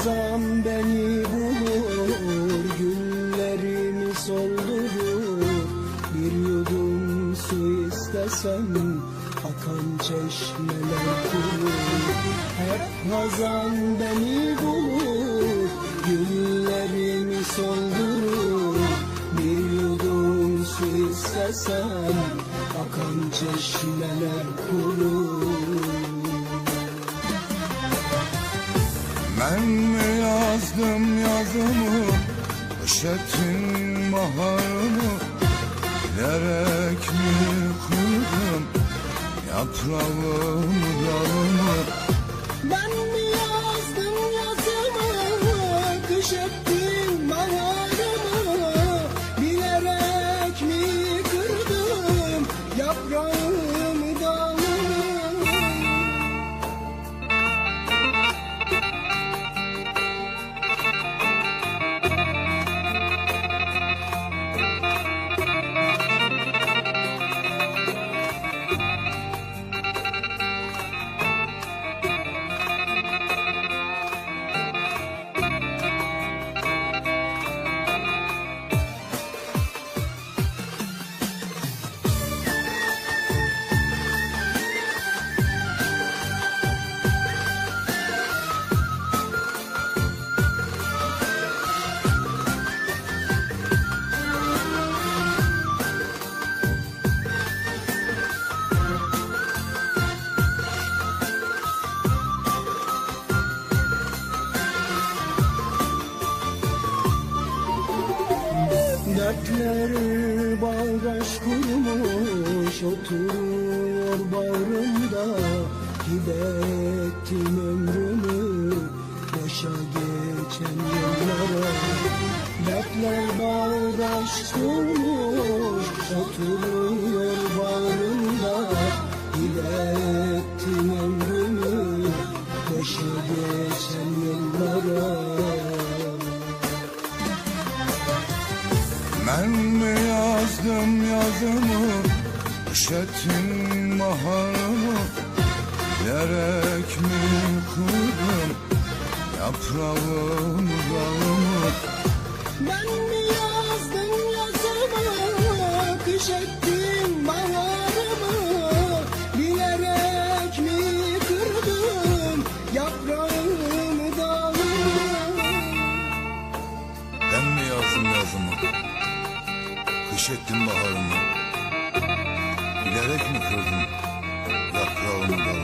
hazan beni bulur Güllerimi soldurur Bir yudum su istesem Akan çeşmeler kurur. Hep hazan beni bulur Güllerimi soldurur Bir yudum su istesem Akan çeşmeler kurur yazdım yazımı Poşetin baharını Bilerek mi kırdım? Yaprağımı dalını Dertler bağdaş kurmuş Oturuyor bağrımda Hibe ettim ömrümü Boşa geçen yıllara. Dertler bağdaş kurmuş Oturuyor Ben mi yazdım yazımı Poşetin baharını Bilerek mi kırdım Yaprağımı dalımı Ben mi yazdım yazımı, kış ettim baharımı Bilerek mi kırdım yaprağımı dalımı Ben mi yazdım yazımı Kış ettin baharımı. Bilerek mi kırdın yaprağını da?